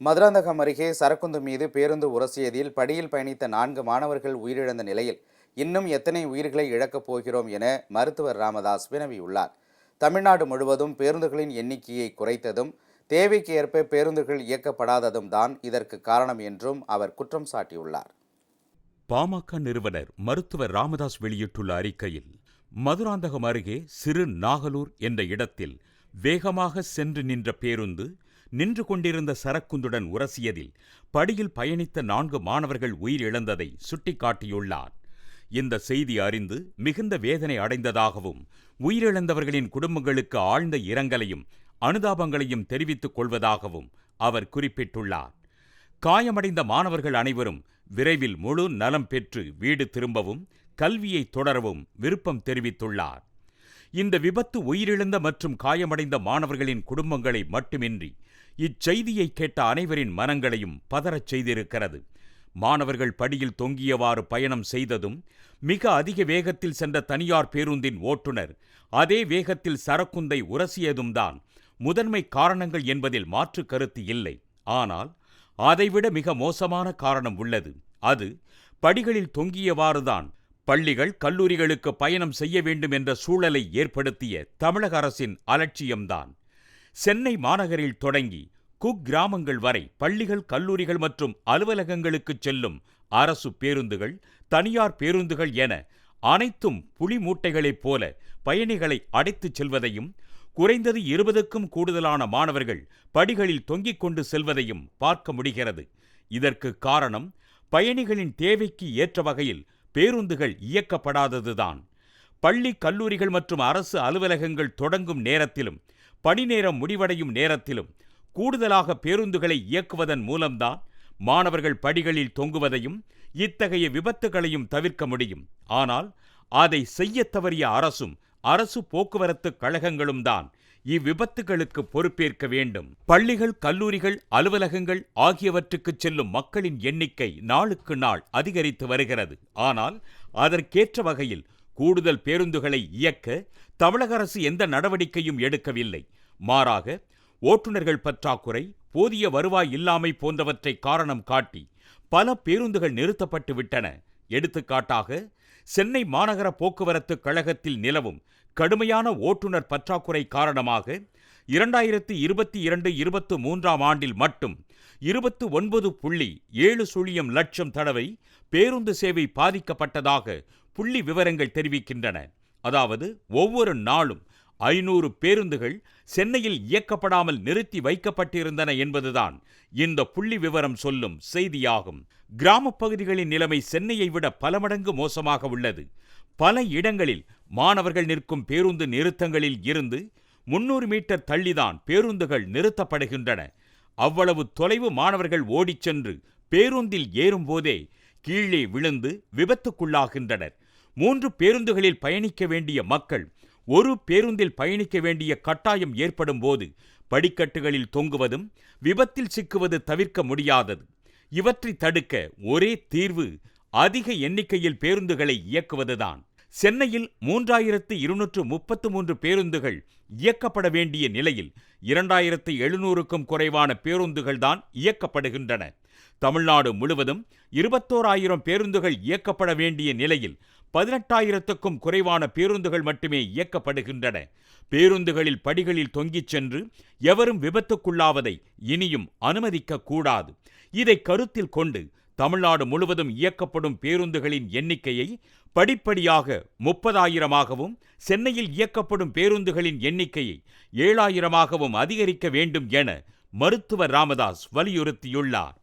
மதுராந்தகம் அருகே சரக்குந்து மீது பேருந்து உரசியதில் படியில் பயணித்த நான்கு மாணவர்கள் உயிரிழந்த நிலையில் இன்னும் எத்தனை உயிர்களை இழக்கப் போகிறோம் என மருத்துவர் ராமதாஸ் வினவியுள்ளார். தமிழ்நாடு முழுவதும் பேருந்துகளின் எண்ணிக்கையை குறைத்ததும் தேவைக்கு ஏற்ப பேருந்துகள் இயக்கப்படாததும் தான் இதற்கு காரணம் என்றும் அவர் குற்றம் சாட்டியுள்ளார். பாமக நிறுவனர் மருத்துவர் ராமதாஸ் வெளியிட்டுள்ள அறிக்கையில் மதுராந்தகம் அருகே சிறு நாகலூர் என்ற இடத்தில் வேகமாக சென்று நின்ற பேருந்து நின்று கொண்டிருந்த சரக்குந்துடன் உரசியதில் படியில் பயணித்த நான்கு மாணவர்கள் உயிரிழந்ததை சுட்டிக்காட்டியுள்ளார். இந்த செய்தி அறிந்து மிகுந்த வேதனை அடைந்ததாகவும் உயிரிழந்தவர்களின் குடும்பங்களுக்கு ஆழ்ந்த இரங்கலையும் அனுதாபங்களையும் தெரிவித்துக் கொள்வதாகவும் அவர் குறிப்பிட்டுள்ளார். காயமடைந்த மாணவர்கள் அனைவரும் விரைவில் முழு நலம் பெற்று வீடு திரும்பவும் கல்வியை தொடரவும் விருப்பம் தெரிவித்துள்ளார். இந்த விபத்து உயிரிழந்த மற்றும் காயமடைந்த மாணவர்களின் குடும்பங்களை மட்டுமின்றி இச்செய்தியை கேட்ட அனைவரின் மனங்களையும் பதறச் செய்திருக்கிறது. மாணவர்கள் படியில் தொங்கியவாறு பயணம் செய்ததும் மிக அதிக வேகத்தில் சென்ற தனியார் பேருந்தின் ஓட்டுநர் அதே வேகத்தில் சரக்குந்தை உரசியதும் தான் முதன்மை காரணங்கள் என்பதில் மாற்று கருத்து இல்லை. ஆனால் அதைவிட மிக மோசமான காரணம் உள்ளது. அது படிகளில் தொங்கியவாறுதான் பள்ளிகள் கல்லூரிகளுக்கு பயணம் செய்ய வேண்டும் என்ற சூழலை ஏற்படுத்திய தமிழக அரசின் அலட்சியம்தான். சென்னை மாநகரில் தொடங்கி குக்கிராமங்கள் வரை பள்ளிகள் கல்லூரிகள் மற்றும் அலுவலகங்களுக்கு செல்லும் அரசு பேருந்துகள் தனியார் பேருந்துகள் என அனைத்தும் புலி மூட்டைகளைப் போல பயணிகளை அடைத்துச் செல்வதையும் குறைந்தது இருபதுக்கும் கூடுதலான மாணவர்கள் படிகளில் தொங்கிக் கொண்டு செல்வதையும் பார்க்க முடிகிறது. இதற்கு காரணம் பயணிகளின் தேவைக்கு ஏற்ற வகையில் பேருந்துகள் இயக்கப்படாததுதான். பள்ளி கல்லூரிகள் மற்றும் அரசு அலுவலகங்கள் தொடங்கும் நேரத்திலும் பணிநேரம் முடிவடையும் நேரத்திலும் கூடுதலாக பேருந்துகளை இயக்குவதன் மூலம்தான் மாணவர்கள் படிகளில் தொங்குவதையும் இத்தகைய விபத்துகளையும் தவிர்க்க முடியும். ஆனால் அதை செய்யத் தவறிய அரசும் அரசு போக்குவரத்து கழகங்களும் தான் இவ்விபத்துகளுக்கு பொறுப்பேற்க வேண்டும். பள்ளிகள் கல்லூரிகள் அலுவலகங்கள் ஆகியவற்றுக்கு செல்லும் மக்களின் எண்ணிக்கை நாளுக்கு நாள் அதிகரித்து வருகிறது. ஆனால் அதற்கேற்ற வகையில் கூடுதல் பேருந்துகளை இயக்க தமிழக அரசு எந்த நடவடிக்கையும் எடுக்கவில்லை. மாறாக ஓட்டுநர்கள் பற்றாக்குறை போதிய வருவாய் இல்லாமை போன்றவற்றை காரணம் காட்டி பல பேருந்துகள் நிறுத்தப்பட்டு விட்டன எடுத்துக்காட்டாக சென்னை மாநகர போக்குவரத்து கழகத்தில் நிலவும் கடுமையான ஓட்டுநர் பற்றாக்குறை காரணமாக இரண்டாயிரத்து இருபத்தி இரண்டு இருபத்து மூன்றாம் ஆண்டில் மட்டும் இருபத்து ஒன்பது புள்ளி ஏழு சுழியம் லட்சம் தடவை பேருந்து சேவை பாதிக்கப்பட்டதாக புள்ளி விவரங்கள் தெரிவிக்கின்றன. அதாவது ஒவ்வொரு நாளும் ஐநூறு பேருந்துகள் சென்னையில் இயக்கப்படாமல் நிறுத்தி வைக்கப்பட்டிருந்தன என்பதுதான் இந்த புள்ளி விவரம் சொல்லும் செய்தியாகும். கிராமப் பகுதிகளின் நிலைமை சென்னையை விட பல மடங்கு மோசமாக உள்ளது. பல இடங்களில் மாணவர்கள் நிற்கும் பேருந்து நிறுத்தங்களில் இருந்து முன்னூறு மீட்டர் தள்ளிதான் பேருந்துகள் நிறுத்தப்படுகின்றன. அவ்வளவு தொலைவு மாணவர்கள் ஓடிச் சென்று பேருந்தில் ஏறும்போதே கீழே விழுந்து விபத்துக்குள்ளாகின்றனர். மூன்று பேருந்துகளில் பயணிக்க வேண்டிய மக்கள் ஒரு பேருந்தில் பயணிக்க வேண்டிய கட்டாயம் ஏற்படும் போது படிக்கட்டுகளில் தொங்குவதும் விபத்தில் சிக்குவது தவிர்க்க முடியாதது. இவற்றை தடுக்க ஒரே தீர்வு அதிக எண்ணிக்கையில் பேருந்துகளை இயக்குவதுதான். சென்னையில் மூன்றாயிரத்து இருநூற்று முப்பத்து மூன்று பேருந்துகள் இயக்கப்பட வேண்டிய நிலையில் இரண்டாயிரத்து எழுநூறுக்கும் குறைவான பேருந்துகள் தான் இயக்கப்படுகின்றன. தமிழ்நாடு முழுவதும் இருபத்தோராயிரம் பேருந்துகள் இயக்கப்பட வேண்டிய நிலையில் பதினெட்டாயிரத்துக்கும் குறைவான பேருந்துகள் மட்டுமே இயக்கப்படுகின்றன. பேருந்துகளில் படிகளில் தொங்கிச் சென்று எவரும் விபத்துக்குள்ளாவதை இனியும் அனுமதிக்க கூடாது. இதை கருத்தில் கொண்டு தமிழ்நாடு முழுவதும் இயக்கப்படும் பேருந்துகளின் எண்ணிக்கையை படிப்படியாக முப்பதாயிரமாகவும் சென்னையில் இயக்கப்படும் பேருந்துகளின் எண்ணிக்கையை ஏழாயிரமாகவும் அதிகரிக்க வேண்டும் என மருத்துவர் ராமதாஸ் வலியுறுத்தியுள்ளார்.